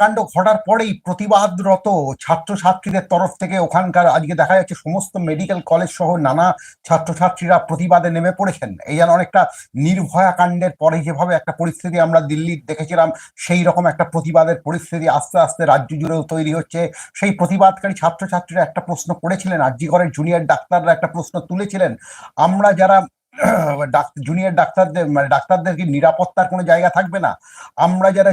কাণ্ড ঘটার পরেই প্রতিবাদরত ছাত্রছাত্রীদের তরফ থেকে ওখানকার আজকে দেখা যাচ্ছে সমস্ত মেডিকেল কলেজ সহ নানা ছাত্রছাত্রীরা প্রতিবাদে নেমে পড়েছেন। এই যেন অনেকটা নির্ভয়া কাণ্ডের পরে যেভাবে একটা পরিস্থিতি আমরা দিল্লির দেখেছিলাম, সেই রকম একটা প্রতিবাদের পরিস্থিতি আস্তে আস্তে রাজ্য জুড়েও তৈরি হচ্ছে। সেই প্রতিবাদকারী ছাত্রছাত্রীরা একটা প্রশ্ন করেছিলেন আর আরজিগড়ের জুনিয়র ডাক্তাররা একটা প্রশ্ন তুলেছিলেন। আমরা যারা জুনিয়র ডাক্তারদের মানে ডাক্তারদের কি নিরাপত্তার কোনো জায়গা থাকবে না? আমরা যারা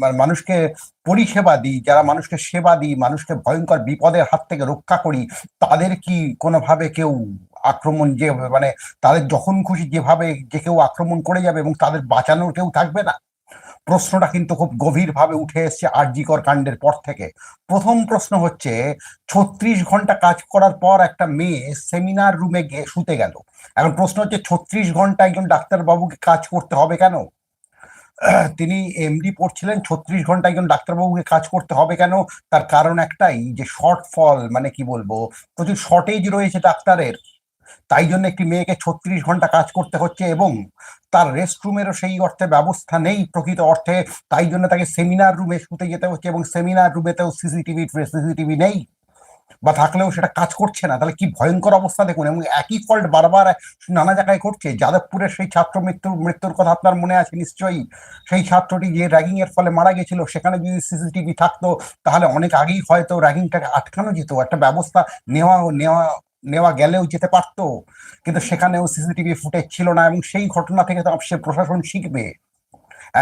মানে মানুষকে পরিষেবা দিই, যারা মানুষকে সেবা দিই, মানুষকে ভয়ঙ্কর বিপদের হাত থেকে রক্ষা করি, তাদের কি কোনোভাবে কেউ আক্রমণ যে মানে তাদের যখন খুশি যেভাবে যে কেউ আক্রমণ করে যাবে এবং তাদের বাঁচানোর কেউ থাকবে না? প্রশ্নটা কিন্তু খুব গভীরভাবে উঠে এসছে আরজিকর কাণ্ডের পর থেকে। প্রথম প্রশ্ন হচ্ছে, ছত্রিশ ঘণ্টা কাজ করার পর একটা মেয়ে সেমিনার রুমে গিয়ে শুতে গেল। এখন প্রশ্ন হচ্ছে, ছত্রিশ ঘণ্টা একজন ডাক্তারবাবুকে কাজ করতে হবে কেন? তিনি এমডি পড়ছিলেন, ছত্রিশ ঘণ্টা একজন ডাক্তারবাবুকে কাজ করতে হবে কেন? তার কারণ একটাই, যে শর্ট ফল মানে কি বলব? প্রচুর শর্টেজ রয়েছে ডাক্তারের। তাই জন্য একটি মেয়েকে ছত্রিশ ঘণ্টা কাজ করতে হচ্ছে এবং তার রেস্টরুমেরও সেই অর্থে ব্যবস্থা নেই প্রকৃত অর্থে। তাই জন্য তাকে সেমিনার রুমে শুতে যেতে হচ্ছে এবং সেমিনার রুমেতেও সিসিটিভি সিসিটিভি নেই বা থাকলেও সেটা কাজ করছে না। তাহলে কি ভয়ঙ্কর অবস্থা দেখুন এবং একই ফল্ট বারবার নানা জায়গায় ঘটছে। যাদবপুরের সেই ছাত্র মৃত্যুর মৃত্যুর কথা আপনার মনে আছে নিশ্চয়ই? সেই ছাত্রটি যে র্যাগিং এর ফলে মারা গেছিল সেখানে যদি সিসিটিভি থাকতো, তাহলে অনেক আগেই হয়তো র্যাগিংটাকে আটকানো যেত। একটা ব্যবস্থা নেওয়া নেওয়া নেওয়া গেলেও যেতে পারতো, কিন্তু সেখানেও সিসিটিভি ফুটেজ ছিল না এবং সেই ঘটনা থেকে তো সে প্রশাসন শিখবে।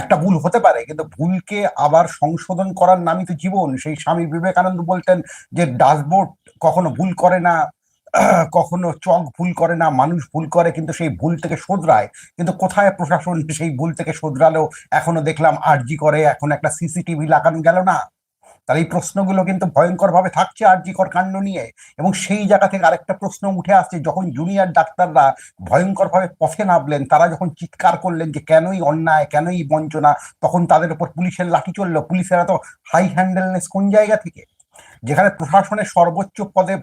একটা ভুল হতে পারে, কিন্তু ভুলকে আবার সংশোধন করার নামই তো জীবন। সেই স্বামী বিবেকানন্দ বলতেন যে ডাসবোর্ড কখনো ভুল করে না, কখনো চক ভুল করে না, মানুষ ভুল করে, কিন্তু সেই ভুল থেকে শোধরায়। কিন্তু কোথায় প্রশাসন সেই ভুল থেকে শোধরালেও এখনও দেখলাম আরজি করে, এখন একটা সিসিটিভি লাগানো গেল না। তাহলে এই প্রশ্নগুলো কিন্তু ভয়ঙ্কর ভাবে থাকছে আরজিকর কাণ্ড নিয়ে। এবং সেই জায়গা থেকে আরেকটা প্রশ্ন উঠে আসছে, যখন জুনিয়র ডাক্তাররা ভয়ঙ্কর ভাবে পথে নামলেন, তারা যখন চিৎকার করলেন যে, কেনই অন্যায়, কেনই বঞ্চনা? তখন তাদের উপর পুলিশের লাঠি চলল। পুলিশের এত হাই হ্যান্ডেলনেস কোন জায়গা থেকে? যেখানে প্রশাসনের সর্বোচ্চ পদ-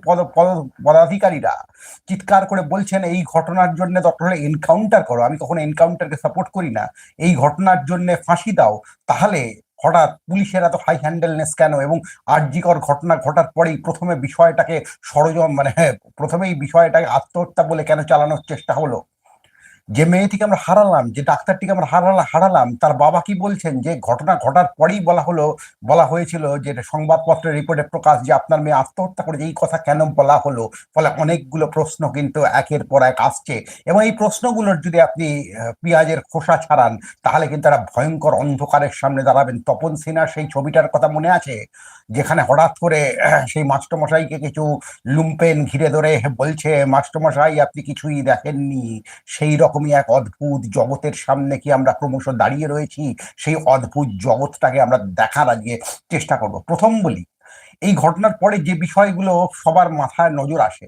পদাধিকারীরা চিৎকার করে বলছেন, এই ঘটনার জন্য দরকার হলে এনকাউন্টার করো। আমি কখনো এনকাউন্টারকে সাপোর্ট করি না। এই ঘটনার জন্য ফাঁসি দাও। তাহলে হঠাৎ পুলিশের এত হাই হ্যান্ডেলনেস কেন? এবং আর্যিকর ঘটনা ঘটার পরেই প্রথমে বিষয়টাকে ষড়যন্ত্র মানে হ্যাঁ, প্রথমেই বিষয়টাকে আত্মহত্যা বলে কেন চালানোর চেষ্টা হলো? যে মেয়েটিকে আমরা হারালাম, যে ডাক্তারটিকে আমরা হারালাম হারালাম, তার বাবা কি বলছেন? যে ঘটনা ঘটার পরেই বলা হলো, বলা হয়েছিল যে সংবাদপত্রের রিপোর্টে প্রকাশ যে আপনার মেয়ে আত্মহত্যা করেছে, এই কথা কেন বলা হলো? ফলে অনেকগুলো প্রশ্ন কিন্তু একের পর এক আসছে। এবং এই প্রশ্নগুলোর যদি আপনি পেঁয়াজের খোসা ছাড়ান, তাহলে কিন্তু একটা ভয়ঙ্কর অন্ধকারের সামনে দাঁড়াবেন। তপন সিনহার সেই ছবিটার কথা মনে আছে? যেখানে হঠাৎ করে সেই মাস্টারমশাইকে কিছু লুম্পেন ঘিরে ধরে বলছে, মাস্টারমশাই, আপনি কিছুই দেখেননি। সেই রকমই এক অদ্ভুত জগতের সামনে কি আমরা ক্রমশ দাঁড়িয়ে রয়েছি? সেই অদ্ভুত জগৎটাকে আমরা দেখার আজকে চেষ্টা করব। প্রথম বলি, এই ঘটনার পরে যে বিষয়গুলো সবার মাথায় নজর আসে,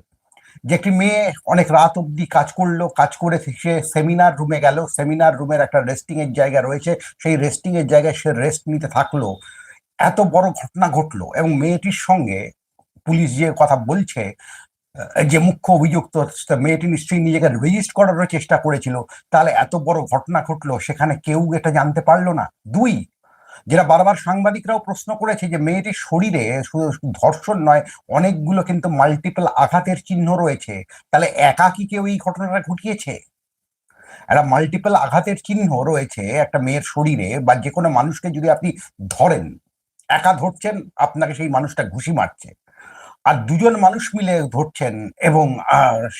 যে একটি মেয়ে অনেক রাত অবধি কাজ করল, কাজ করে সে সেমিনার রুমে গেল, সেমিনার রুমের একটা রেস্টিং এর জায়গা রয়েছে, সেই রেস্টিং এর জায়গায় সে রেস্ট নিতে থাকল। এত বড় ঘটনা ঘটলো এবং মেয়েটির সঙ্গে পুলিশ যে কথা বলছে যে মুখ্য অভিযুক্ত মেয়েটি নিশ্চয়ই নিজেকে রেজিস্ট করারও চেষ্টা করেছিল। তাহলে এত বড় ঘটনা ঘটলো, সেখানে কেউ এটা জানতে পারল না। দুই, যেটা বারবার সাংবাদিকরাও প্রশ্ন করেছে যে মেয়েটির শরীরে শুধু ধর্ষণ নয়, অনেকগুলো কিন্তু মাল্টিপল আঘাতের চিহ্ন রয়েছে। তাহলে একা কি কেউ এই ঘটনাটা ঘটিয়েছে? একটা মাল্টিপল আঘাতের চিহ্ন রয়েছে একটা মেয়ের শরীরে বা যে কোনো মানুষকে যদি আপনি ধরেন, একা ধরছেন, আপনাকে সেই মানুষটা ঘুষি মারছে। আর দুজন মানুষ মিলে ধরছেন এবং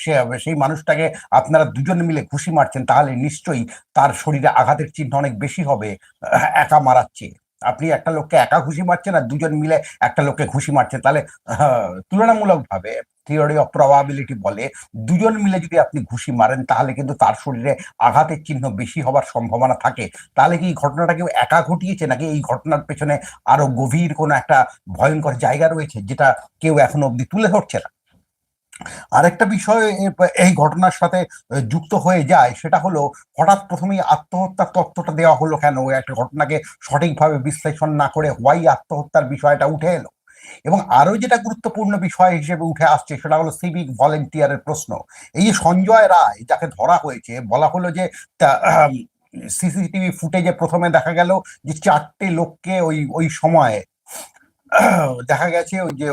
সে, সেই মানুষটাকে আপনারা দুজন মিলে ঘুষি মারছেন, তাহলে নিশ্চয়ই তার শরীরে আঘাতের চিহ্ন অনেক বেশি হবে একা মারাচ্ছে। আপনি একটা লোককে একা ঘুষি মারছেন আর দুজন মিলে একটা লোককে ঘুষি মারছেন, তাহলে তুলনামূলক ভাবে থিওরি অফ প্রবাবিলিটি বলে, দুজন মিলে যদি আপনি ঘুষি মারেন, তাহলে কিন্তু তার শরীরে আঘাতের চিহ্ন বেশি হবার সম্ভাবনা থাকে। তাহলে কি এই ঘটনাটা কেউ একা ঘটিয়েছে, নাকি এই ঘটনার পেছনে আরও গভীর কোনো একটা ভয়ঙ্কর জায়গা রয়েছে, যেটা কেউ এখনও অব্দি তুলে ধরছে না? আরেকটা বিষয় এই ঘটনার সাথে যুক্ত হয়ে যায়, সেটা হলো হঠাৎ প্রথমেই আত্মহত্যার তত্ত্বটা দেওয়া হলো কেন? একটা ঘটনাকে সঠিকভাবে বিশ্লেষণ না করে হোয়াই আত্মহত্যার বিষয়টা উঠে এলো? এবং আরও যেটা গুরুত্বপূর্ণ বিষয় হিসেবে উঠে আসছে সেটা হলো সিভিক ভলেন্টিয়ারের প্রশ্ন। এই যে সঞ্জয় রায়, যাকে ধরা হয়েছে, বলা হলো যে সিসিটিভি ফুটেজে প্রথমে দেখা গেল যে চারটে লোককে ওই ওই সময় দেখা গেছে ওই যে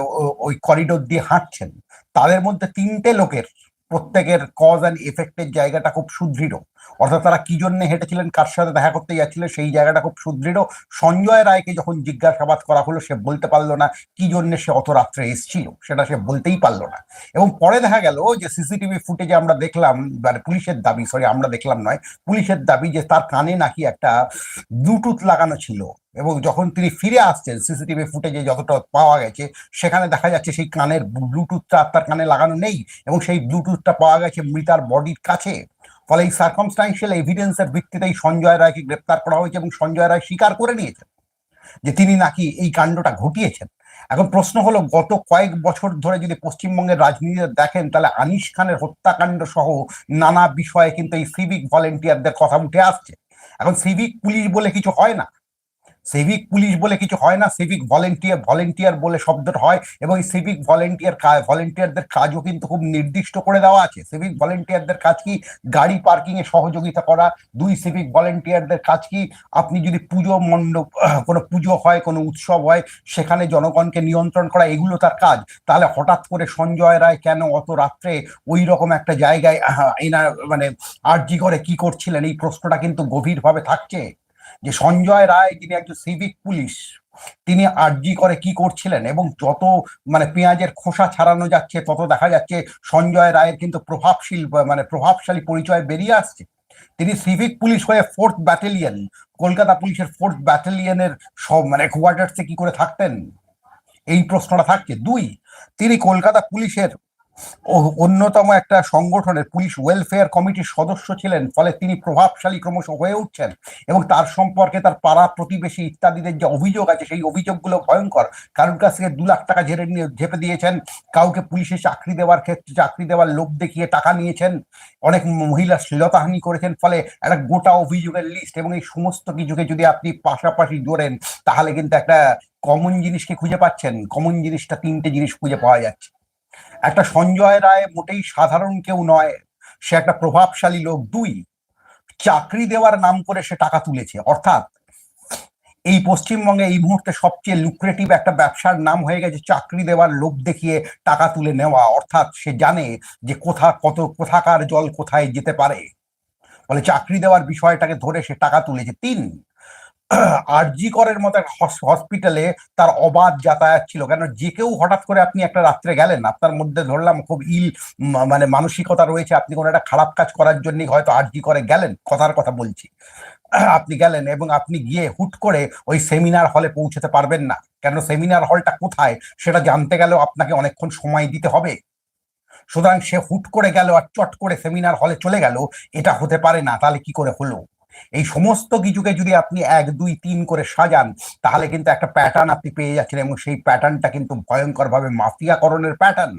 ওই করিডোর দিয়ে হাঁটছেন। তাদের মধ্যে তিনটে লোকের প্রত্যেকের কজ অ্যান্ড এফেক্টের জায়গাটা খুব সুদৃঢ়। অর্থাৎ তারা কি জন্য হেঁটেছিলেন, কার সাথে দেখা করতে যাচ্ছিলেন সেই জায়গাটা খুব সুদৃঢ়। সঞ্জয় রায়কে যখন জিজ্ঞাসাবাদ করা হলো, সে বলতে পারল না কি জন্য সে অত রাত্রে এসেছিল, সেটা সে বলতেই পারল না। এবং পরে দেখা গেল যে সিসিটিভি ফুটেজে আমরা দেখলাম মানে পুলিশের দাবি সরি আমরা দেখলাম নয়, পুলিশের দাবি যে তার কানে নাকি একটা ব্লুটুথ লাগানো ছিল। এবং যখন তিনি ফিরে আসছেন, সিসিটিভি ফুটেজে যতটা পাওয়া গেছে, সেখানে দেখা যাচ্ছে সেই কানের ব্লুটুথটা তার কানে লাগানো নেই, এবং সেই ব্লুটুথটা পাওয়া গেছে মৃতার বডির কাছে। ফলে এই সার্কমস্টান্সিয়াল এভিডেন্সের ভিত্তিতে এই সঞ্জয় রায়কে গ্রেপ্তার করা হয়েছে এবং সঞ্জয় রায় স্বীকার করে নিয়েছেন যে তিনি নাকি এই কাণ্ডটা ঘটিয়েছেন। এখন প্রশ্ন হলো, গত কয়েক বছর ধরে যদি পশ্চিমবঙ্গের রাজনীতিতে দেখেন, তাহলে আনিস খানের হত্যাকাণ্ড সহ নানা বিষয়ে কিন্তু এই সিভিক ভলেন্টিয়ারদের কথা উঠে আসছে। এখন সিভিক পুলিশ বলে কিছু হয় না। সিভিক পুলিশ বলে কিছু হয় না সিভিক ভলেন্টিয়ার ভলেন্টিয়ার বলে শব্দটা হয় এবং সিভিক ভলেন্টিয়ার কাজ ভলেন্টিয়ারদের কাজও কিন্তু খুব নির্দিষ্ট করে দেওয়া আছে। সিভিক ভলেন্টিয়ারদের কাজ কি? গাড়ি পার্কিং এ সহযোগিতা করা। দুই সিভিক ভলেন্টিয়ারদের কাজ কি? আপনি যদি পুজো মণ্ডপ কোনো পুজো হয়, কোনো উৎসব হয়, সেখানে জনগণকে নিয়ন্ত্রণ করা, এগুলো তার কাজ। তাহলে হঠাৎ করে সঞ্জয় রায় কেন অত রাত্রে ওই রকম একটা জায়গায় এনার মানে আরজি করে কি করছিলেন? এই প্রশ্নটা কিন্তু গভীরভাবে থাকছে। যে সঞ্জয় রায় যিনি একজন সিভিক পুলিশ তিনি আরজি করে কি করছিলেন এবং যত মানে পেঁয়াজের খোসা ছাড়ানো যাচ্ছে, তত দেখা যাচ্ছে সঞ্জয় রায়ের কিন্তু প্রভাবশীল মানে প্রভাবশালী পরিচয় বেরিয়ে আসছে। তিনি সিভিক পুলিশ হয়ে ফোর্থ ব্যাটালিয়ন কলকাতা পুলিশের ফোর্থ ব্যাটালিয়নের সব মানে কোয়ার্টার্সে কি করে থাকতেন? এই প্রশ্নটা থাকছে। দুই, তিনি কলকাতা পুলিশের অন্যতম একটা সংগঠনের পুলিশ ওয়েলফেয়ার কমিটির সদস্য ছিলেন, ফলে তিনি প্রভাবশালী ক্রমশ হয়ে উঠছেন এবং তার সম্পর্কে তার পাড়া প্রতিবেশী ইত্যাদিদের যে অভিযোগ আছে, সেই অভিযোগগুলো ভয়ঙ্কর। কারোর কাছ থেকে দু লাখ টাকা ঝেড়ে নিয়ে ঝেপে দিয়েছেন, কাউকে পুলিশে চাকরি দেওয়ার ক্ষেত্রে চাকরি দেওয়ার লোভ দেখিয়ে টাকা নিয়েছেন, অনেক মহিলা শ্লীলতাহানি করেছেন, ফলে একটা গোটা অভিযোগের লিস্ট এবং এই সমস্ত কিছুকে যদি আপনি পাশাপাশি জোরেন তাহলে কিন্তু একটা কমন জিনিসকে খুঁজে পাচ্ছেন। কমন জিনিসটা তিনটে জিনিস খুঁজে পাওয়া যাচ্ছে। একটা সঞ্জয় রায় মোটেই সাধারণ কেউ নয়, সে একটা প্রভাবশালী লোক। দুই, চাকরি দেওয়ার নাম করে সে টাকা তুলেছে। অর্থাৎ এই পশ্চিমবঙ্গে এই মুহূর্তে সবচেয়ে লুক্রেটিভ একটা ব্যবসার নাম হয়ে গেছে চাকরি দেওয়ার লোভ দেখিয়ে টাকা তুলে নেওয়া। অর্থাৎ সে জানে যে কোথা কত, কোথাকার জল কোথায় যেতে পারে। ফলে চাকরি দেওয়ার বিষয়টাকে ধরে সে টাকা তুলেছে। তিন আরজি করের মতো হসপিটালে তার অবাধ যাতায়াত ছিল। কেন? যে কেউ হঠাৎ করে আপনি একটা রাত্রে গেলেন, আপনার মধ্যে ধরলাম খুব ইল মানে মানসিকতা রয়েছে, আপনি কোনো একটা খারাপ কাজ করার জন্যই হয়তো আরজি করে গেলেন, কথার কথা বলছি। আপনি গেলেন এবং আপনি গিয়ে হুট করে ওই সেমিনার হলে পৌঁছতে পারবেন না। কেন? সেমিনার হলটা কোথায়? সেটা জানতে গেলেও আপনাকে অনেকক্ষণ সময় দিতে হবে। সুতরাং সে হুট করে গেল আর চট করে সেমিনার হলে চলে গেল, এটা হতে পারে না, তাহলে কি করে হলো? এই সমস্ত কিছুকে যদি আপনি এক, দুই, তিন করে সাজান, তাহলে কিন্তু একটা প্যাটার্ন আপনি পেয়ে যাচ্ছেন এবং সেই প্যাটার্নটা কিন্তু ভয়ঙ্করভাবে মাফিয়াকরণের প্যাটার্ন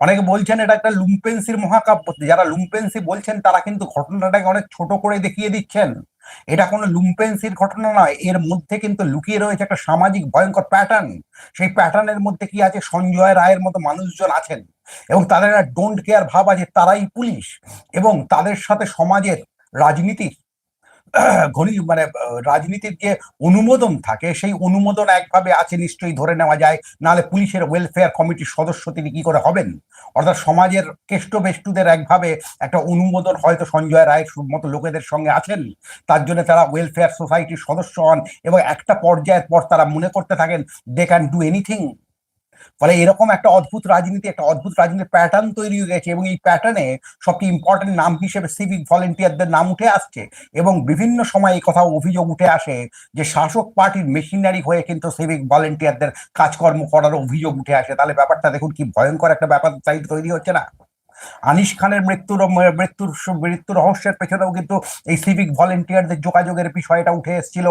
অনেকে বলছেন এটা একটা লুম্পেন্সির মহাকাব্য। যারা লুম্পেন্সি বলছেন, তারা কিন্তু ঘটনাটাকে অনেক ছোট করে দেখিয়ে দিচ্ছেন। এটা কোনো লুম্পেন্সির ঘটনা নয়, এর মধ্যে কিন্তু লুকিয়ে রয়েছে একটা সামাজিক ভয়ঙ্কর প্যাটার্ন সেই প্যাটার্নের মধ্যে কি আছে? সঞ্জয় রায়ের মতো মানুষজন আছেন এবং তাদের ডোন্ট কেয়ার ভাব আছে, তারাই পুলিশ এবং তাদের সাথে সমাজের রাজনীতির ঘনি মানে রাজনীতির যে অনুমোদন থাকে, সেই অনুমোদন একভাবে আছে নিশ্চয়ই ধরে নেওয়া যায়। নাহলে পুলিশের ওয়েলফেয়ার কমিটির সদস্য তিনি কি করে হবেন? অর্থাৎ সমাজের কেষ্ট বেষ্টুদের একভাবে একটা অনুমোদন হয়তো সঞ্জয় রায়ের মতো লোকেদের সঙ্গে আছেন। তার জন্য তারা ওয়েলফেয়ার সোসাইটির সদস্য হন এবং একটা পর্যায়ের পর তারা মনে করতে থাকেন দে ক্যান ডু এনিথিং ফলে এরকম একটা অদ্ভুত রাজনীতি, একটা অদ্ভুত রাজনীতির প্যাটার্ন তৈরি হয়ে গেছে এবং এই প্যাটার্নে সবচেয়ে ইম্পর্টেন্ট নাম হিসেবে সিভিক ভলেন্টিয়ারদের নাম উঠে আসছে এবং বিভিন্ন সময় এই কথা অভিযোগ উঠে আসে যে শাসক পার্টির মেশিনারি হয়ে কিন্তু সিভিক ভলেন্টিয়ারদের কাজকর্ম করার অভিযোগ উঠে আসে। তাহলে ব্যাপারটা দেখুন কি ভয়ঙ্কর একটা ব্যাপার তাই তৈরি হচ্ছে না? আনিস খানের মৃত্যুর মৃত্যুর মৃত্যু রহস্যের পেছনেও কিন্তু এই সিভিক ভলেন্টিয়ারদের যোগাযোগের বিষয়টা উঠে এসেছিল।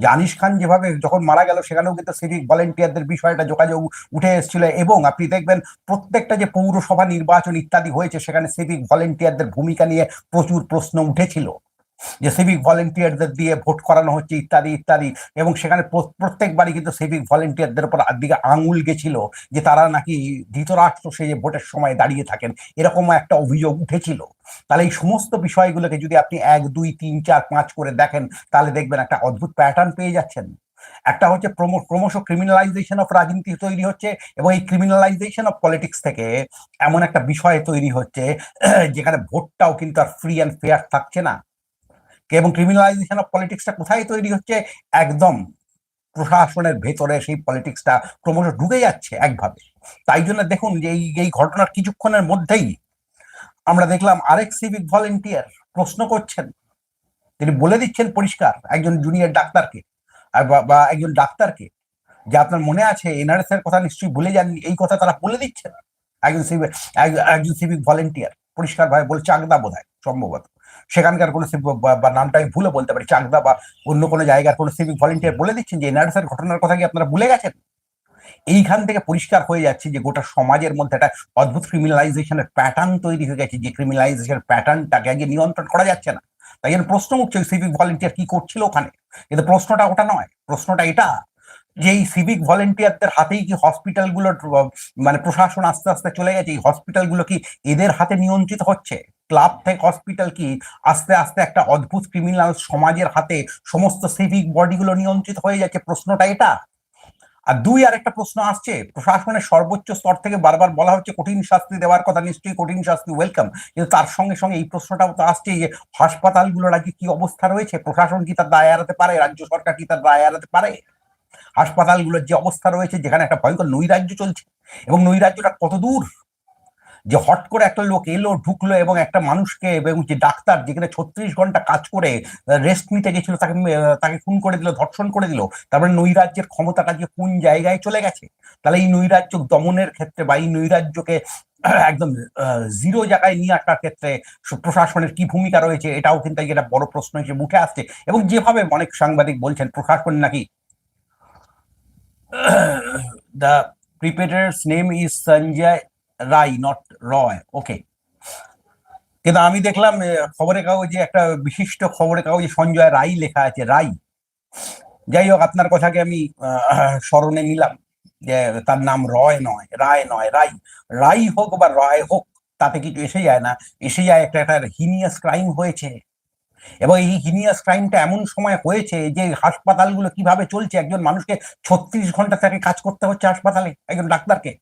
যে আনিস খান যেভাবে যখন মারা গেল, সেখানেও কিন্তু সিভিক ভলেন্টিয়ারদের বিষয়টা যোগাযোগ উঠে এসেছিল এবং আপনি দেখবেন প্রত্যেকটা যে পৌরসভা নির্বাচন ইত্যাদি হয়েছে, সেখানে সিভিক ভলেন্টিয়ারদের ভূমিকা নিয়ে প্রচুর প্রশ্ন উঠেছিল। যে সিভিক ভলেন্টিয়ারদের দিয়ে ভোট করানো হচ্ছে, ইত্যাদি ইত্যাদি। এবং সেখানে প্র- প্রত্যেকবারই কিন্তু সিভিক ভলেন্টিয়ারদের উপর দিকে আঙুল গেছিল যে তারা নাকি ধৃতরাষ্ট্র যে ভোটের সময় দাঁড়িয়ে থাকেন, এরকম একটা অভিযোগ উঠেছিল। তাহলে এই সমস্ত বিষয়গুলোকে যদি আপনি এক, দুই, তিন, চার, পাঁচ করে দেখেন, তাহলে দেখবেন একটা অদ্ভুত প্যাটার্ন পেয়ে যাচ্ছেন। একটা হচ্ছে ক্রম- ক্রমশ ক্রিমিনালাইজেশন অফ রাজনীতি তৈরি হচ্ছে এবং এই ক্রিমিনালাইজেশন অফ পলিটিক্স থেকে এমন একটা বিষয় তৈরি হচ্ছে, যেখানে ভোটটাও কিন্তু আর ফ্রি অ্যান্ড ফেয়ার থাকছে না। এবং ক্রিমিনালাইজেশন অফ পলিটিক্সটা কোথায় তৈরি হচ্ছে? একদম প্রশাসনের ভেতরে সেই পলিটিক্সটা ক্রমশ ঢুকে যাচ্ছে একভাবে। তাই জন্য দেখুন যে এই ঘটনার কিছুক্ষণের মধ্যেই আমরা দেখলাম আরেক সিভিক ভলেন্টিয়ার প্রশ্ন করছেন। তিনি বলে দিচ্ছেন পরিষ্কার একজন জুনিয়র ডাক্তারকে বা- একজন ডাক্তারকে যে আপনার মনে আছে এনআরএস এর কথা নিশ্চয়ই ভুলে যাননি, এই কথা তারা বলে দিচ্ছেন। একজন সিভিক একজন সিভিক ভলেন্টিয়ার পরিষ্কার ভাবে বলে চাকদা বোধ সম্ভবত। সেখানকার কোনো বা- নামটা আমি ভুলে বলতে পারি। চাকদা বা অন্য কোনো জায়গার কোনো সিভিক ভলেন্টিয়ার বলে দিচ্ছেন যে এনআরএস এর ঘটনার কথা কি আপনারা ভুলে গেছেন? এইখান থেকে পরিষ্কার হয়ে যাচ্ছে যে, গোটা সমাজের মধ্যে একটা অদ্ভুত ক্রিমিনালাইজেশনের প্যাটার্ন তৈরি হয়ে গেছে। যে ক্রিমিনালাইজেশনের প্যাটার্নটাকে আগে নিয়ন্ত্রণ করা যাচ্ছে না। তাই জন্য প্রশ্ন উঠছে সিভিক ভলেন্টিয়ার কি করছিল ওখানে? কিন্তু প্রশ্নটা ওটা নয়। প্রশ্নটা এটা যে, এই সিভিক ভলেন্টিয়ারদের হাতেই কি হসপিটালগুলোর মানে প্রশাসন আস্তে আস্তে চলে গেছে? এই হসপিটালগুলো কি এদের হাতে নিয়ন্ত্রিত হচ্ছে? ক্লাব থেকে হসপিটাল কি আস্তে আস্তে একটা অদ্ভুত ক্রিমিনাল সমাজের হাতে সমস্ত সিভিক বডিগুলো নিয়ন্ত্রিত হয়ে যাচ্ছে? প্রশ্নটা এটা। আর দুই আর একটা প্রশ্ন আসছে, প্রশাসনের সর্বোচ্চ স্তর থেকে বারবার বলা হচ্ছে কঠিন শাস্তি দেওয়ার কথা, নিশ্চয়ই কঠিন শাস্তি ওয়েলকাম কিন্তু তার সঙ্গে সঙ্গে এই প্রশ্নটাও তো আসছে যে হাসপাতালগুলোর আজকে কি অবস্থা রয়েছে? প্রশাসন কি তার দায় এড়াতে পারে? রাজ্য সরকার কি তার দায় এড়াতে পারে? হাসপাতালগুলোর যে অবস্থা রয়েছে, যেখানে একটা ভয়ঙ্কর নৈরাজ্য চলছে, এবং নৈরাজ্যটা কত দূর? যে হট করে একটা লোক এলো, ঢুকলো এবং একটা মানুষকে এবং যে ডাক্তার যেখানে ছত্রিশ ঘণ্টা কাজ করে রেস্ট নিতে গেছিল, তাকে তাকে খুন করে দিল, ধর্ষণ করে দিল, তারপরে নৈরাজ্যের ক্ষমতাটা যে কোন জায়গায় চলে গেছে? তাহলে এই নৈরাজ্য দমনের ক্ষেত্রে বা এই নৈরাজ্যকে একদম জিরো জায়গায় নিয়ে আসার ক্ষেত্রে প্রশাসনের কি ভূমিকা রয়েছে, এটাও কিন্তু একটা বড় প্রশ্ন হিসেবে উঠে আসছে এবং যেভাবে অনেক সাংবাদিক বলছেন, প্রশাসন নাকি the perpetrator's name is Sanjay Rai not Roy. Okay কিন্তু আমি দেখলাম খবরের কাগজে একটা বিশিষ্ট খবরের কাগজে সঞ্জয় রাই লেখা আছে রাই যাই হোক, আপনার কথাকে আমি স্মরণে নিলাম যে তার নাম রয় নয়, রায় নয় রাই রাই হোক বা রায় হোক, তাতে কিছু এসে যায় না। এসে যায় একটা একটা হিনিয়াস ক্রাইম হয়েছে। এবং এই হিনিয়াস ক্রাইমটা এমন সময় হয়েছে যে হাসপাতালগুলো কীভাবে চলছে? একজন মানুষকে ছত্রিশ ঘণ্টা তাকে কাজ করতে হচ্ছে হাসপাতালে, একজন ডাক্তারকে।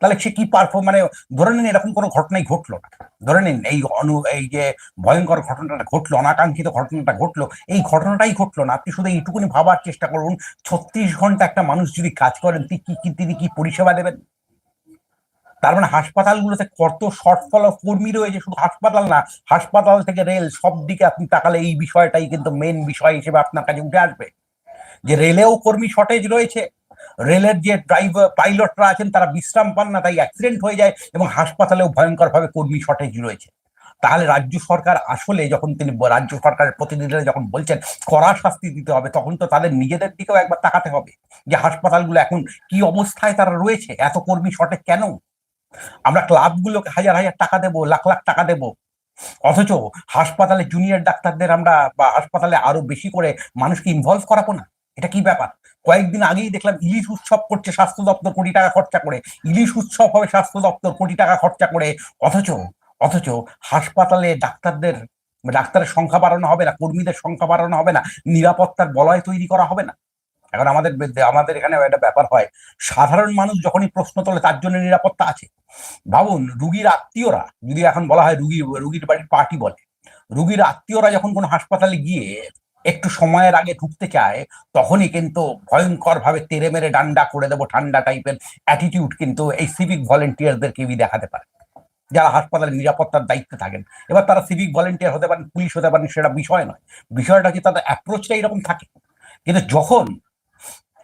তাহলে সে কি পারফর্ম মানে ধরে নিন এরকম কোনো ঘটনাই ঘটলো না। ধরে নিন এই অনু, এই যে ভয়ঙ্কর ঘটনাটা ঘটলো, অনাকাঙ্ক্ষিত ঘটনাটা ঘটলো, এই ঘটনাটাই ঘটলো না। আপনি শুধু এইটুকুনি ভাবার চেষ্টা করুন, ছত্রিশ ঘণ্টা একটা মানুষ যদি কাজ করেন তিনি কি কি, তিনি কি পরিষেবা দেবেন? তার মানে হাসপাতালগুলোতে কত শর্টফল অফ কর্মী রয়েছে, শুধু হাসপাতাল না, হাসপাতাল থেকে রেল সব দিকে আপনি তাকালে এই বিষয়টাই কিন্তু মেন বিষয় হিসেবে আপনার কাছে উঠে আসবে। যে রেলেও কর্মী শর্টেজ রয়েছে রেলের যে ড্রাইভার পাইলটরা আছেন, তারা বিশ্রাম পান না, তাই অ্যাক্সিডেন্ট হয়ে যায় এবং হাসপাতালেও ভয়ঙ্কর ভাবে কর্মী শর্টেজ রয়েছে। তাহলে রাজ্য সরকার আসলে যখন তিনি, রাজ্য সরকারের প্রতিনিধিরা যখন বলছেন, কড়া শাস্তি দিতে হবে, তখন তো তাদের নিজেদের দিকেও একবার তাকাতে হবে যে হাসপাতালগুলো এখন কি অবস্থায় তারা রয়েছে, এত কর্মী শর্টেজ কেন? আমরা ক্লাবগুলোকে হাজার হাজার টাকা দেবো, লাখ লাখ টাকা দেবো। অথচ হাসপাতালে জুনিয়র ডাক্তারদের আমরা বা হাসপাতালে আরও বেশি করে মানুষকে ইনভলভ করাবো না? এটা কি ব্যাপার? কয়েকদিন আগেই দেখলাম ইলিশ উৎসব করছে স্বাস্থ্য দপ্তর কোটি টাকা খরচা করে। ইলিশ উৎসব হবে স্বাস্থ্য দপ্তর কোটি টাকা খরচা করে। অথচ অথচ হাসপাতালে ডাক্তারদের, ডাক্তারের সংখ্যা বাড়ানো হবে না, কর্মীদের সংখ্যা বাড়ানো হবে না, নিরাপত্তার বলয় তৈরি করা হবে না। এখন আমাদের আমাদের এখানে একটা ব্যাপার হয়। সাধারণ মানুষ যখনই প্রশ্ন তোলে, তার জন্য নিরাপত্তা আছে। ভাবুন, রুগীর আত্মীয়রা, যদি এখন বলা হয় রুগী, রুগীর বাড়ির পার্টি বলে, রুগীর আত্মীয়রা যখন কোনো হাসপাতালে গিয়ে একটু সময়ের আগে ঢুকতে চায়, তখনই কিন্তু ভয়ঙ্কর ভাবে তেরে মেরে ডান্ডা করে দেবো ঠান্ডা টাইপের অ্যাটিটিউড কিন্তু এই সিভিক ভলেন্টিয়ারদের কেউই দেখাতে পারে যারা হাসপাতালের নিরাপত্তার দায়িত্বে থাকেন। এবার তারা সিভিক ভলেন্টিয়ার হতে পারেন পুলিশ হতে পারেন, সেটা বিষয় নয়। বিষয়টা হচ্ছে তাদের অ্যাপ্রোচটা এরকম থাকে। কিন্তু যখন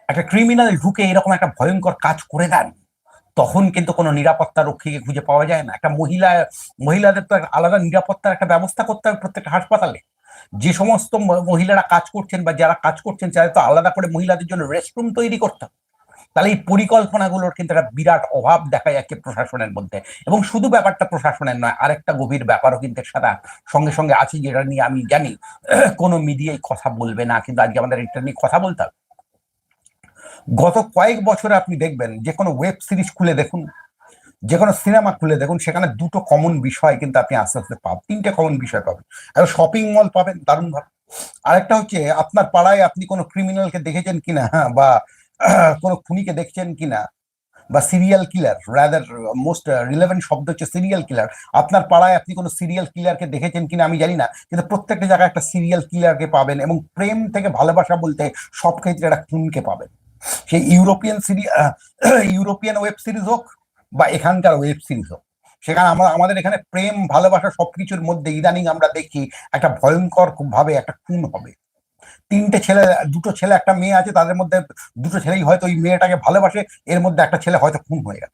একটা ক্রিমিনাল ঢুকে এরকম একটা ভয়ঙ্কর কাজ করে দেন, তখন কিন্তু কোনো নিরাপত্তা রক্ষীকে খুঁজে পাওয়া যায় না। একটা মহিলা, মহিলাদের তো একটা আলাদা নিরাপত্তার একটা ব্যবস্থা করতে হবে প্রত্যেকটা হাসপাতালে। যে সমস্ত মহিলারা কাজ করছেন বা যারা কাজ করছেন, তাদের তো আলাদা করে মহিলাদের জন্য রেস্টরুম তৈরি করতে তাহলে এই পরিকল্পনাগুলোর কিন্তু একটা বিরাট অভাব দেখা যাচ্ছে প্রশাসনের মধ্যে। এবং শুধু ব্যাপারটা প্রশাসনের নয়, আরেকটা গভীর ব্যাপারও কিন্তু সাথে সঙ্গে সঙ্গে আছে যেটা নিয়ে আমি জানি। কোনো মিডিয়ায় কথা বলবে না, কিন্তু আজকে আমাদের এটা নিয়ে কথা বলতে হবে। গত কয়েক বছরে আপনি দেখবেন, যে কোনো ওয়েব সিরিজ খুলে দেখুন। যে কোনো সিনেমা খুলে দেখুন সেখানে দুটো কমন বিষয় কিন্তু আপনি আস্তে আস্তে পাবেন। তিনটে কমন বিষয় পাবেন। একটা শপিং মল পাবেন দারুণভাবে আরেকটা হচ্ছে আপনার পাড়ায় আপনি কোনো ক্রিমিনালকে দেখেছেন কিনা হ্যাঁ, বা কোনো খুনিকে দেখছেন কিনা বা serial killer rather most relevant শব্দ হচ্ছে সিরিয়াল কিলার আপনার পাড়ায় আপনি কোনো সিরিয়াল কিলারকে দেখেছেন কিনা আমি জানি না কিন্তু প্রত্যেকটা জায়গায় একটা সিরিয়াল কিলারকে পাবেন এবং প্রেম থেকে ভালোবাসা বলতে সব ক্ষেত্রে একটা খুনকে পাবেন। সেই ইউরোপিয়ান সিরি ইউরোপিয়ান ওয়েব সিরিজ হোক বা এখানকার ওয়েব সিরিজ হোক। সেখানে আমরা, আমাদের এখানে প্রেম, ভালোবাসা সবকিছুর মধ্যে ইদানিং আমরা দেখি একটা ভয়ঙ্কর ভাবে একটা খুন হবে। তিনটে ছেলে, দুটো ছেলে, একটা মেয়ে আছে, তাদের মধ্যে দুটো ছেলেই হয়তো ওই মেয়েটাকে ভালোবাসে, এর মধ্যে একটা ছেলে হয়তো খুন হয়ে গেল।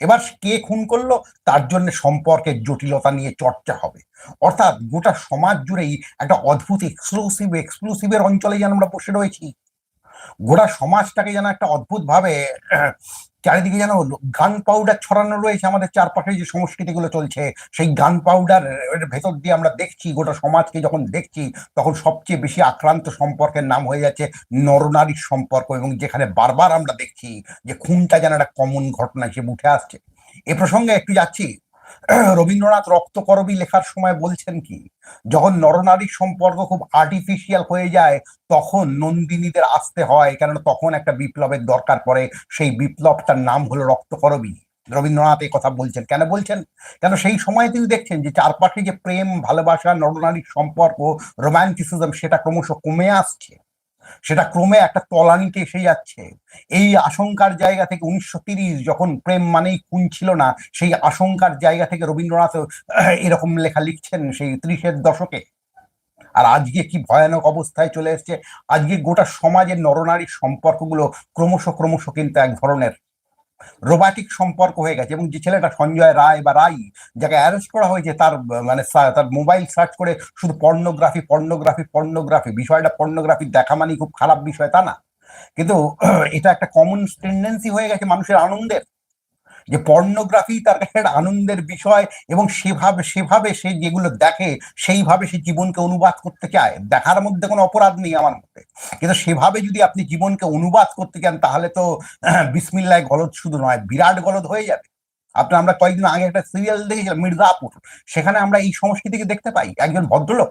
এবার কে খুন করল? তার জন্য সম্পর্কের জটিলতা নিয়ে চর্চা হবে। অর্থাৎ গোটা সমাজ জুড়েই একটা অদ্ভুত এক্সক্লুসিভ এক্সক্লুসিভের অঞ্চলে যেন আমরা বসে রয়েছি। গোটা সমাজটাকে যেন একটা অদ্ভুত ভাবে চারিদিকে যেন গান পাউডার ছড়ানো রয়েছে আমাদের চারপাশে যে সংস্কৃতিগুলো চলছে, সেই গান পাউডার ভেতর দিয়ে আমরা দেখছি, গোটা সমাজকে যখন দেখছি, তখন সবচেয়ে বেশি আক্রান্ত সম্পর্কের নাম হয়ে যাচ্ছে নরনারীর সম্পর্ক এবং যেখানে বারবার আমরা দেখছি যে খুনটা যেন একটা কমন ঘটনা হিসেবে উঠে আসছে। এ প্রসঙ্গে একটু যাচ্ছি। রবীন্দ্রনাথ রক্তকরবী লেখার সময় বলছেন কি, যখন নরনারীর সম্পর্ক খুব আর্টিফিশিয়াল হয়ে যায়, তখন নন্দিনীদের আসতে হয়, কেননা তখন একটা বিপ্লবের দরকার পড়ে, সেই বিপ্লবটার নাম হলো রক্তকরবী। রবীন্দ্রনাথ এই কথা বলছেন। কেন বলছেন? কেন সেই সময় তিনি দেখছেন যে চারপাশে যে প্রেম, ভালোবাসা, নরনারীর সম্পর্ক রোম্যান্টিসিজম সেটা ক্রমশ কমে আসছে। সেটা ক্রমে একটা তলানিতে এসে যাচ্ছে। এই আশঙ্কার জায়গা থেকে উনিশশো যখন প্রেম মানেই খুন ছিল না, সেই আশঙ্কার জায়গা থেকে রবীন্দ্রনাথ এরকম লেখা লিখছেন সেই ত্রিশের দশকে। আর আজকে কি ভয়ানক অবস্থায় চলে এসছে? আজকে গোটা সমাজের নরনারীর সম্পর্কগুলো ক্রমশ ক্রমশ কিন্তু এক ধরনের রোবাটিক সম্পর্ক হয়ে গেছে এবং যে ছেলেটা সঞ্জয় রায় বা রাই, যাকে অ্যারেস্ট করা হয়েছে, তার মানে তার মোবাইল সার্চ করে শুধু পর্নোগ্রাফি পর্নোগ্রাফি পর্নোগ্রাফি বিষয়টা পর্নোগ্রাফি দেখা মানে খুব খারাপ বিষয় তা না। কিন্তু এটা একটা কমন টেন্ডেন্সি হয়ে গেছে মানুষের আনন্দের। যে পর্নোগ্রাফি তার কাছে একটা আনন্দের বিষয় এবং সেভাবে সেভাবে সে যেগুলো দেখে, সেইভাবে সে জীবনকে অনুবাদ করতে চায়। দেখার মধ্যে কোনো অপরাধ নেই আমার মতে। কিন্তু সেভাবে যদি আপনি জীবনকে অনুবাদ করতে চান তাহলে তো বিসমিল্লায় গলদ শুধু নয়, বিরাট গলদ হয়ে যাবে। আপনার আমরা কয়েকদিন আগে একটা সিরিয়াল দেখেছিলাম, মির্জাপুর। সেখানে আমরা এই সংস্কৃতিকে দেখতে পাই, একজন ভদ্রলোক।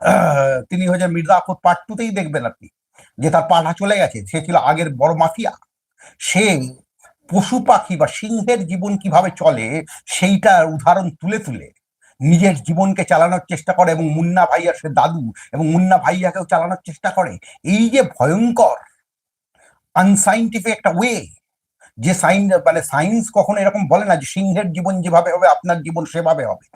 তিনি হচ্ছে মির্জাপুর পার্ট টুতেই দেখবেন আপনি, যে তার পাঠা চলে গেছে। সে ছিল আগের বড় মাফিয়া। সে পশু পাখি বা সিংহের জীবন কীভাবে চলে, সেইটার উদাহরণ তুলে তুলে নিজের জীবনকে চালানোর চেষ্টা করে এবং মুন্না ভাইয়া সে দাদু এবং মুন্না ভাইয়াকেও চালানোর চেষ্টা করে। এই যে ভয়ঙ্কর আনসাইন্টিফিক একটা ওয়ে যে সাইন মানে সায়েন্স কখনো এরকম বলে না যে সিংহের জীবন যেভাবে হবে, আপনার জীবন সেভাবে হবে।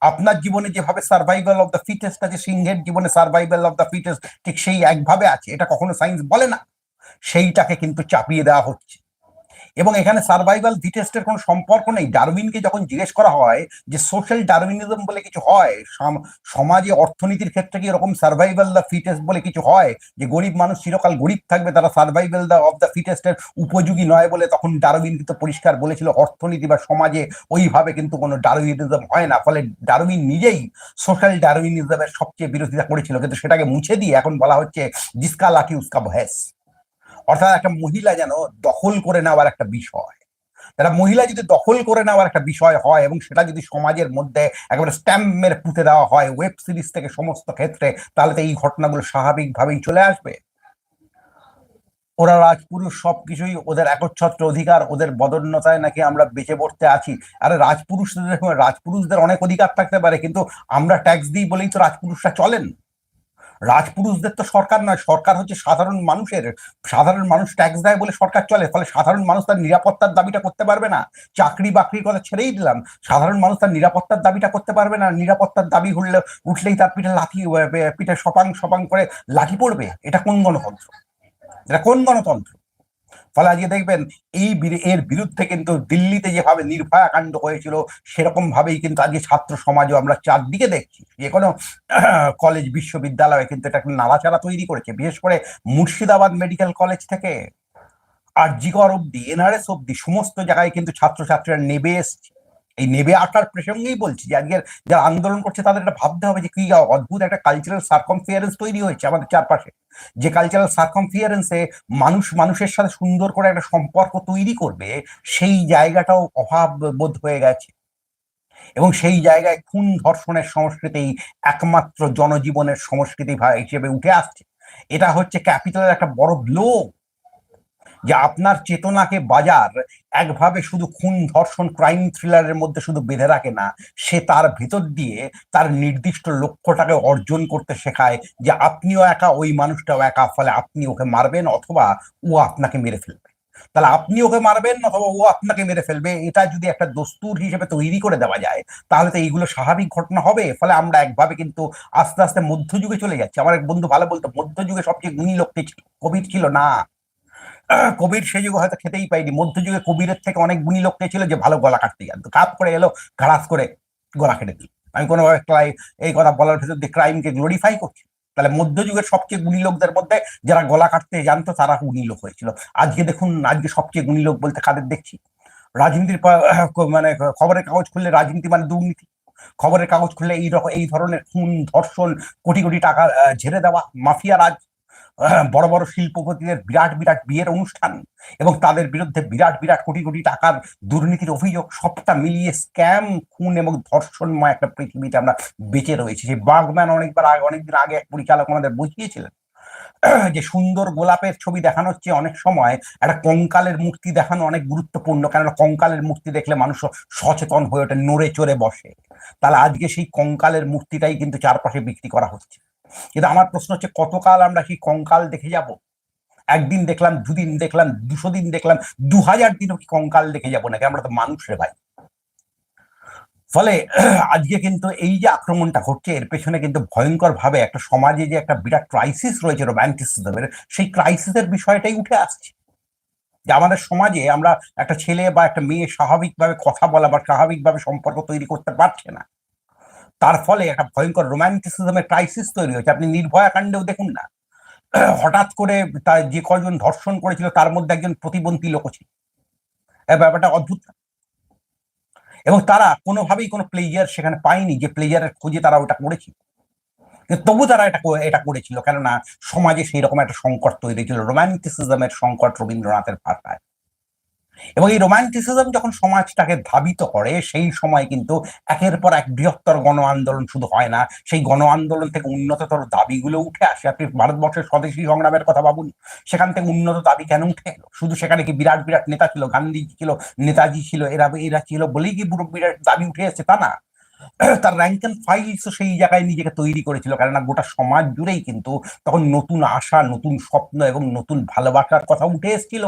আপনার জীবনে যেভাবে সার্ভাইভাল অফ দ্য ফিটেস্ট আছে, সিংহের জীবনে সার্ভাইভাল অফ দ্য ফিটেস্ট ঠিক সেই একভাবে আছে, এটা কখনো সায়েন্স বলে না। সেইটাকে কিন্তু চাপিয়ে দেওয়া হচ্ছে। এবং এখানে সার্ভাইভাল ভিটেস্টের কোনো সম্পর্ক নেই। ডারউইনকে যখন জিজ্ঞেস করা হয় যে সোশ্যাল ডারউইনিজম বলে কিছু হয় সমাজে অর্থনীতির ক্ষেত্রে কি এরকম সার্ভাইভাল দ্য ফিটেস্ট বলে কিছু হয়? যে গরিব মানুষ চিরকাল গরিব থাকবে, তারা সার্ভাইভাল দ্য অফ দ্য ফিটেস্টের উপযোগী নয় বলে তখন ডারউইন কিন্তু পরিষ্কার বলেছিল, অর্থনীতি বা সমাজে ওইভাবে কিন্তু কোনো ডারউইনিজম হয় না। ফলে ডারউইন নিজেই সোশ্যাল ডারউইনিজমের সবচেয়ে বিরোধিতা করেছিল। কিন্তু সেটাকে মুছে দিয়ে এখন বলা হচ্ছে জিসকা লাকি উস্কা ভয়েস অর্থাৎ একটা মহিলা যেন দখল করে নেওয়ার একটা বিষয়। তারা মহিলা যদি দখল করে নেওয়ার একটা বিষয় হয় এবং সেটা যদি সমাজের মধ্যে একেবারে স্ট্যাম্প মেরে পুঁতে দেওয়া হয় ওয়েব সিরিজ থেকে সমস্ত ক্ষেত্রে, তাহলে তো এই ঘটনাগুলো স্বাভাবিকভাবেই চলে আসবে। ওরা রাজপুরুষ সবকিছুই ওদের একচ্ছত্র অধিকার, ওদের বদন্যতায় নাকি আমরা বেঁচে পড়তে আছি। আরে রাজপুরুষদের রাজপুরুষদের অনেক অধিকার থাকতে পারে, কিন্তু আমরা ট্যাক্স দিই বলেই তো রাজপুরুষরা চলেন। রাজপুরুষদের তো সরকার নয়, সরকার হচ্ছে সাধারণ মানুষের, সাধারণ মানুষ ট্যাক্স দেয় বলে সরকার চলে, ফলে সাধারণ মানুষ তার নিরাপত্তার দাবিটা করতে পারবে না। চাকরি বাকরির কথা ছেড়েই দিলাম, সাধারণ মানুষ তার নিরাপত্তার দাবিটা করতে পারবে না, নিরাপত্তার দাবি উঠলে, উঠলেই তার পিঠে লাঠি পিঠে সপাং সপাং করে লাঠি পড়বে, এটা কোন গণতন্ত্র? এটা কোন গণতন্ত্র? ফলে আজকে দেখবেন এই এর বিরুদ্ধে কিন্তু দিল্লিতে যেভাবে নির্ভয়া কাণ্ড হয়েছিল সেরকম ভাবেই কিন্তু আজকে ছাত্র সমাজও আমরা চারদিকে দেখছি। যে কোনো কলেজ বিশ্ববিদ্যালয়ে কিন্তু এটা একটা নাড়াচাড়া তৈরি করেছে, বিশেষ করে মুর্শিদাবাদ মেডিকেল কলেজ থেকে। আর জিগর অব্দি এনআরএস অব্দি সমস্ত জায়গায় কিন্তু ছাত্রছাত্রীরা নেবে এসছে। এই নেবে আসার প্রসঙ্গেই বলছি যে আজকের যারা আন্দোলন করছে তাদের এটা ভাবতে হবে যে কি অদ্ভুত একটা কালচারাল সার্কমফিয়ারেন্স তৈরি হয়েছে আমাদের চারপাশে। যে কালচারাল সার্কমফিয়ারেন্সে মানুষ মানুষের সাথে সুন্দর করে একটা সম্পর্ক তৈরি করবে, সেই জায়গাটাও অভাব বোধ হয়ে গেছে। এবং সেই জায়গায় খুন ধর্ষণের সংস্কৃতি একমাত্র জনজীবনের সংস্কৃতি হিসেবে উঠে আসছে। এটা হচ্ছে ক্যাপিটালের একটা বড় ব্লো যে আপনার চেতনাকে বাজার একভাবে শুধু খুন, ধর্ষণ ক্রাইম থ্রিলারের মধ্যে শুধু বেঁধে রাখে না, সে তার ভিতর দিয়ে তার নির্দিষ্ট লক্ষ্যটাকে অর্জন করতে শেখায় যে আপনিও একা, ওই মানুষটাও একা, ফলে আপনি ওকে মারবেন অথবা ও আপনাকে মেরে ফেলবে। তাহলে আপনি ওকে মারবেন অথবা ও আপনাকে মেরে ফেলবে, এটা যদি একটা দস্তুর হিসেবে তৈরি করে দেওয়া যায়, তাহলে তো এইগুলো স্বাভাবিক ঘটনা হবে, ফলে আমরা একভাবে কিন্তু আস্তে আস্তে মধ্যযুগে চলে যাচ্ছি। আমার এক বন্ধু ভালো বলতো, মধ্যযুগে সবচেয়ে গুণী লোকটি কবির ছিল না। কবির সে যুগে হয়তো খেতেই পাইনি। মধ্যযুগে কবিরের থেকে অনেক গুণী লোক ছিল যে ভালো গলা কাটতে জানতো কাপ করে এলো গালাস করে গলা কেটে দিল। আমি কোনোভাবে এই কথা বলার ভেতর দিয়ে ক্রাইমকে গ্লোরিফাই করছি। তাহলে মধ্যযুগের সবচেয়ে গুণী লোকদের মধ্যে যারা গলা কাটতে জানতো, তারা গুণী লোক হয়েছিল। আজকে দেখুন, আজকে সবচেয়ে গুণী লোক বলতে কাদের দেখছি? রাজনীতির মানে খবরের কাগজ খুললে রাজনীতি মানে দুর্নীতি। খবরের কাগজ খুললে এই রকম, এই ধরনের খুন, ধর্ষণ, কোটি কোটি টাকা ঝেড়ে দেওয়া, মাফিয়া রাজ বড় বড় শিল্পপতিদের বিরাট বিরাট বিয়ের অনুষ্ঠান এবং তাদের বিরুদ্ধে বিরাট বিরাট কোটি কোটি টাকার দুর্নীতির অভিযোগ, সবটা মিলিয়ে স্ক্যাম খুন এবং ধর্ষণময় একটা পৃথিবীতে আমরা বেঁচে রয়েছি। সেই বাগম্যান অনেকবার আগে, অনেকদিন আগে এক পরিচালক আমাদের বুঝিয়েছিলেন যে সুন্দর গোলাপের ছবি দেখানো হচ্ছে অনেক সময়, একটা কঙ্কালের মূর্তি দেখানো অনেক গুরুত্বপূর্ণ, কেননা কঙ্কালের মূর্তি দেখলে মানুষ সচেতন হয়ে ওঠে, নড়ে চড়ে বসে। তাহলে আজকে সেই কঙ্কালের মূর্তিটাই কিন্তু চারপাশে বিক্রি করা হচ্ছে। কিন্তু আমার প্রশ্ন হচ্ছে, কতকাল আমরা কি কঙ্কাল দেখে যাব? একদিন দেখলাম, দুদিন দেখলাম, দুশো দিন দেখলাম দু হাজার দিনও কি কঙ্কাল দেখে যাব নাকি? আমরা তো মানুষ রে ভাই। ফলে আজকে কিন্তু এই যে আক্রমণটা ঘটছে, এর পেছনে কিন্তু ভয়ঙ্কর ভাবে একটা সমাজে যে একটা বিরাট ক্রাইসিস রয়েছে রোম্যান্টিসিজমের সেই ক্রাইসিসের বিষয়টাই উঠে আসছে। যে আমাদের সমাজে আমরা একটা ছেলে বা একটা মেয়ে স্বাভাবিকভাবে কথা বলা বা স্বাভাবিকভাবে সম্পর্ক তৈরি করতে পারছে না। তার ফলে একটা ভয়ঙ্কর রোম্যান্টিসিজমের ক্রাইসিস তৈরি হয়েছে। আপনি নির্ভয়া কাণ্ডেও দেখুন না। হঠাৎ করে তার যে কজন ধর্ষণ করেছিল, তার মধ্যে একজন প্রতিবন্ধী লোক ছিল। ব্যাপারটা অদ্ভুত এবং তারা কোনোভাবেই কোনো প্লেয়ার সেখানে পায়নি যে প্লেয়ারের খোঁজে তারা ওটা করেছিল। তবু তারা এটা এটা করেছিল। কেননা সমাজে সেই রকম একটা সংকট তৈরি ছিল রোম্যান্টিসিজমের সংকট রবীন্দ্রনাথের ভাষায় এবং এই রোম্যান্টিসিজম যখন সমাজটাকে ধাবিত করে, সেই সময় কিন্তু একের পর এক বৃহত্তর গণ আন্দোলন শুধু হয় না। সেই গণ আন্দোলন থেকে উন্নততর দাবিগুলো উঠে আসে। আপনি ভারতবর্ষের স্বদেশী সংগ্রামের কথা ভাবুন। সেখান থেকে উন্নত দাবি কেন উঠে এলো? শুধু সেখানে কি বিরাট বিরাট নেতা ছিল, গান্ধীজি ছিল, নেতাজি ছিল, এরা এরা ছিল বলেই কি পুরো বিরাট দাবি উঠে এসেছে, তা না। তার র্যাঙ্ক অ্যান্ড ফাইলস সেই জায়গায় নিজেকে তৈরি করেছিল, কেননা গোটা সমাজ জুড়েই কিন্তু তখন নতুন আশা, নতুন স্বপ্ন এবং নতুন ভালোবাসার কথা উঠে এসেছিল।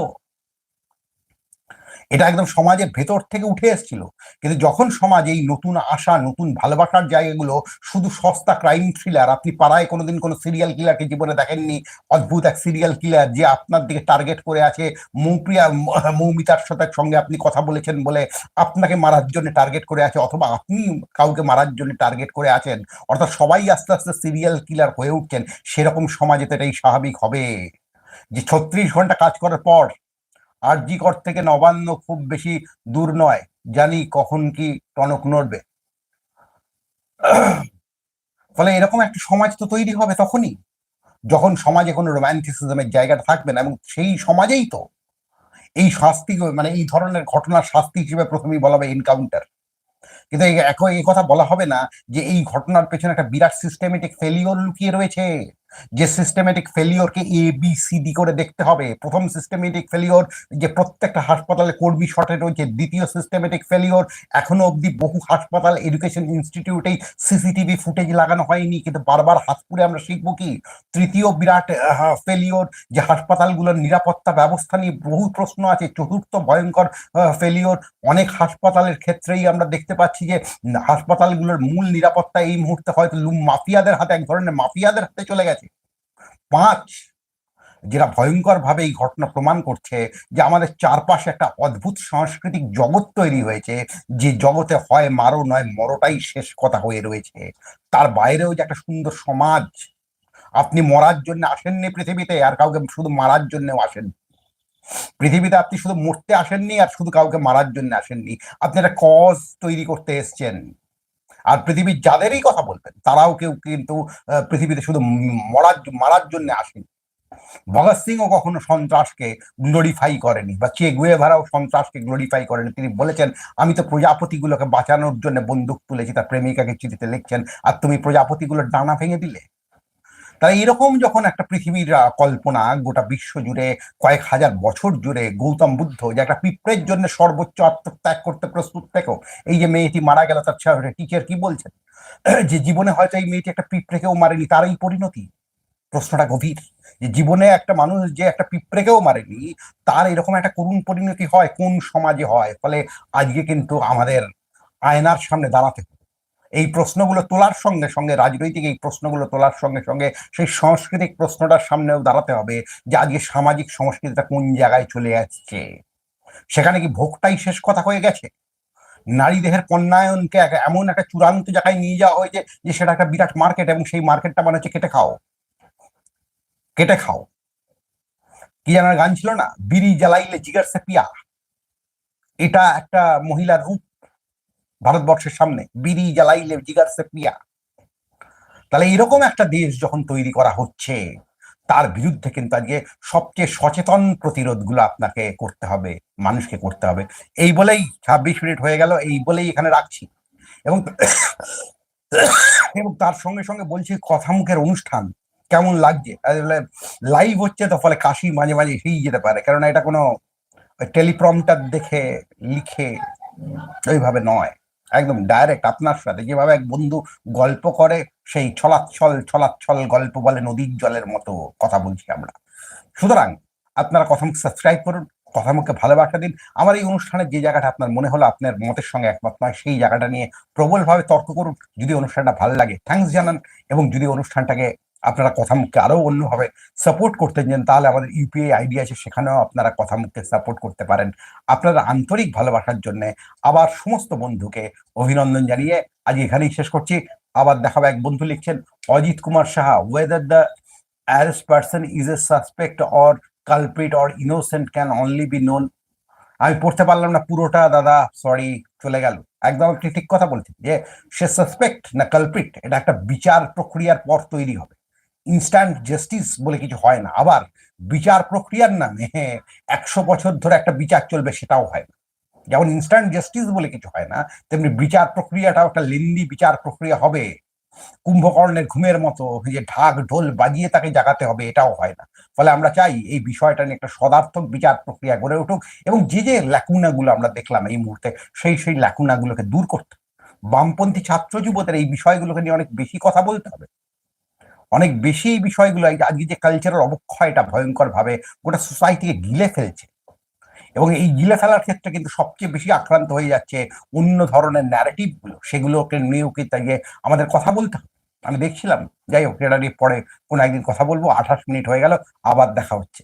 এটা একদম সমাজের ভেতর থেকে উঠে এসেছিল। কিন্তু যখন সমাজ এই নতুন আশা, নতুন ভালোবাসার জায়গাগুলো শুধু সস্তা ক্রাইম থ্রিলার আপনি পাড়ায় কোনোদিন কোনো সিরিয়াল কিলারকে জীবনে দেখেননি, অদ্ভুত এক সিরিয়াল কিলার যে আপনার দিকে টার্গেট করে আছে মৌপ্রিয়া মৌমিতার সাথে সঙ্গে আপনি কথা বলেছেন বলে আপনাকে মারার জন্য টার্গেট করে আছে, অথবা আপনি কাউকে মারার জন্য টার্গেট করে আছেন, অর্থাৎ সবাই আস্তে আস্তে সিরিয়াল কিলার হয়ে উঠছেন, সেরকম সমাজে তো এটাই স্বাভাবিক হবে। যে ছত্রিশ ঘণ্টা কাজ করার পর আরজিকর থেকে নবান্ন খুব বেশি দূর নয়। জানি কখন কি টনক নড়বে। ফলে এরকম একটা সমাজ তো তৈরি হবে তখনই, যখন সমাজে কোনো রোম্যান্টিসিজমের জায়গাটা থাকবে না, এবং সেই সমাজেই তো এই শাস্তি মানে এই ধরনের ঘটনার শাস্তি হিসেবে প্রথমেই বলা হবে এনকাউন্টার কিন্তু এই কথা বলা হবে না যে এই ঘটনার পেছনে একটা বিরাট সিস্টেমেটিক ফেলিওর লুকিয়ে রয়েছে। যে সিস্টেমেটিক ফেলিওরকে এ বি সি ডি করে দেখতে হবে। প্রথম সিস্টেমেটিক ফেলিওর যে প্রত্যেকটা হাসপাতালে কর্মী শর্টে রয়েছে। দ্বিতীয় সিস্টেমেটিক ফেলিওর এখনও অবধি বহু হাসপাতাল এডুকেশন ইনস্টিটিউটেই সিসিটিভি ফুটেজ লাগানো হয়নি, কিন্তু বারবার হাত পুড়ে আমরা শিখব কি? তৃতীয় বিরাট ফেলিওর যে হাসপাতালগুলোর নিরাপত্তা ব্যবস্থা নিয়ে বহু প্রশ্ন আছে। চতুর্থ ভয়ঙ্কর ফেলিওর অনেক হাসপাতালের ক্ষেত্রেই আমরা দেখতে পাচ্ছি যে হাসপাতালগুলোর মূল নিরাপত্তা এই মুহূর্তে হয়তো মাফিয়াদের হাতে, এক ধরনের মাফিয়াদের হাতে চলে গেছে। পাঁচ, যেটা ভয়ঙ্কর ভাবে এই ঘটনা প্রমাণ করছে যে আমাদের চারপাশে একটা অদ্ভুত সাংস্কৃতিক জগৎ তৈরি হয়েছে, যে জগতে হয় মারো নয় মরোটাই শেষ কথা হয়ে রয়েছে। তার বাইরেও যে একটা সুন্দর সমাজ। আপনি মরার জন্য আসেননি পৃথিবীতে, আর কাউকে শুধু মারার জন্যও আসেন পৃথিবীতে আপনি শুধু মরতে আসেননি, আর শুধু কাউকে মারার জন্য আসেননি। আপনি একটা কজ তৈরি করতে এসছেন। আর পৃথিবীর যাদেরই কথা বলবেন, তারাও কেউ কিন্তু পৃথিবীতে শুধু মরার মারার জন্য আসেন। ভগৎ সিংও কখনো সন্ত্রাসকে গ্লোরিফাই করেনি, বা চে গুয়েভারাও সন্ত্রাসকে গ্লোরিফাই করেনি। তিনি বলেছেন, আমি তো প্রজাপতিগুলোকে বাঁচানোর জন্য বন্দুক তুলেছি, তার প্রেমিকাকে চিঠিতে লিখছেন, আর তুমি প্রজাপতিগুলোর ডানা ভেঙে দিলে? তাই এরকম যখন একটা পৃথিবীর কল্পনা গোটা বিশ্ব জুড়ে কয়েক হাজার বছর জুড়ে গৌতম বুদ্ধ যে একটা পিঁপড়ের জন্য সর্বোচ্চ আত্মত্যাগ করতে প্রস্তুত থেকেও এই যে মেয়েটি মারা গেল তার টিচার কি বলছেন? যে জীবনে হয়তো এই মেয়েটি একটা পিঁপড়েকেও মারেনি তার এই পরিণতি? প্রশ্নটা গভীর। যে জীবনে একটা মানুষ যে একটা পিঁপড়েকেও মারেনি, তার এরকম একটা করুণ পরিণতি হয়, কোন সমাজে হয়? ফলে আজকে কিন্তু আমাদের আয়নার সামনে দাঁড়াতে হবে। এই প্রশ্নগুলো তোলার সঙ্গে সঙ্গে, রাজনৈতিক এই প্রশ্নগুলো তোলার সঙ্গে সঙ্গে সেই সাংস্কৃতিক প্রশ্নটার সামনেও দাঁড়াতে হবে যে আজকে সামাজিক সংস্কৃতিটা কোন জায়গায় চলে আসছে। সেখানে কি ভোগটাই শেষ কথা হয়ে গেছে? নারী দেহের পণ্যায়নকে এমন একটা চূড়ান্ত জায়গায় নিয়ে যাওয়া হয়েছে যে সেটা একটা বিরাট মার্কেট এবং সেই মার্কেটটা মানে হচ্ছে কেটে খাও। কেটে খাও। কি জানার গান ছিল না? বিড়ি জ্বালাইলে জিগার সে পিয়া এটা একটা মহিলার রূপ। ভারতবর্ষের সামনে, বিড়ি জ্বালাইলে জিগার সে পিয়া। তাহলে এরকম একটা দেশ যখন তৈরি করা হচ্ছে, তার বিরুদ্ধে কিন্তু আজকে সবচেয়ে সচেতন প্রতিরোধগুলো আপনাকে করতে হবে, মানুষকে করতে হবে। এই বলেই ছাব্বিশ মিনিট হয়ে গেল, এই বলেই এখানে রাখছি। এবং এবং তার সঙ্গে সঙ্গে বলছি কথা মুখের অনুষ্ঠান কেমন লাগছে? লাইভ হচ্ছে তো, ফলে কাশি মাঝে মাঝে এসেই যেতে পারে। কারণ এটা কোনো টেলিপ্রমটার দেখে, লিখে ওইভাবে নয়। একদম ডাইরেক্ট আপনার সাথে। যেভাবে এক বন্ধু গল্প করে, সেই ছলাচ্ছল ছলাচ্ছল গল্প বলে নদীর জলের মতো কথা বলছি আমরা। সুতরাং আপনারা কথা মুখ সাবস্ক্রাইব করুন কথা মুখে ভালোবাসা দিন। আমার এই অনুষ্ঠানের যে জায়গাটা আপনার মনে হলো আপনার মতের সঙ্গে একমত নয়, সেই জায়গাটা নিয়ে প্রবলভাবে তর্ক করুন। যদি অনুষ্ঠানটা ভালো লাগে থ্যাঙ্কস জানান এবং যদি অনুষ্ঠানটাকে আপনারা কথা মুখকে আরও অন্যভাবে সাপোর্ট করতে চান, তাহলে আমাদের ইউপিআই আইডি আছে, সেখানেও আপনারা কথা মুখকে সাপোর্ট করতে পারেন। আপনারা আন্তরিক ভালোবাসার জন্য আবার সমস্ত বন্ধুকে অভিনন্দন জানিয়ে আজ এখানেই শেষ করছি। আবার দেখাবো এক বন্ধু লিখছেন, Ajit Kumar Saha whether the arrest person is a suspect or culprit or innocent can only be known আমি পড়তে পারলাম না পুরোটা, দাদা সরি চলে গেল। একদম আপনি ঠিক কথা বলছেন যে সে সাসপেক্ট না কালপ্রিট এটা একটা বিচার প্রক্রিয়ার পর তৈরি হবে। ইনস্ট্যান্ট জাস্টিস বলে কিছু হয় না। আবার বিচার প্রক্রিয়ার নামে একশো বছর ধরে একটা বিচার চলবে সেটাও হয় না। যেমন ইনস্ট্যান্ট জাস্টিস বলে কিছু হয় না, তেমনি বিচার প্রক্রিয়াটাও একটা লেন্দি বিচার প্রক্রিয়া হবে। কুম্ভকর্ণের ঘুমের মতো যে ঢাক ঢোল বাজিয়ে তাকে জাগাতে হবে, এটাও হয় না। ফলে আমরা চাই এই বিষয়টা নিয়ে একটা সদার্থক বিচার প্রক্রিয়া গড়ে উঠুক এবং যে যে ল্যাকুনাগুলো আমরা দেখলাম এই মুহূর্তে, সেই সেই ল্যাকুনাগুলোকে দূর করতে। বামপন্থী ছাত্র যুবদের এই বিষয়গুলোকে নিয়ে অনেক বেশি কথা বলতে হবে। অনেক বেশি বিষয়গুলো আজকে যে কালচারের অবক্ষয় এটা ভয়ঙ্কর ভাবে গোটা সোসাইটিকে গিলে ফেলছে। এবং এই গিলে ফেলার ক্ষেত্রে কিন্তু সবচেয়ে বেশি আক্রান্ত হয়ে যাচ্ছে অন্য ধরনের ন্যারেটিভগুলো সেগুলোকে নিয়েও কিন্তু আমাদের কথা বলতে আমি দেখছিলাম, যাই হোক, এটা নিয়ে পরে কোনো একদিন কথা বলব, আঠাশ মিনিট হয়ে গেল, আবার দেখা হচ্ছে।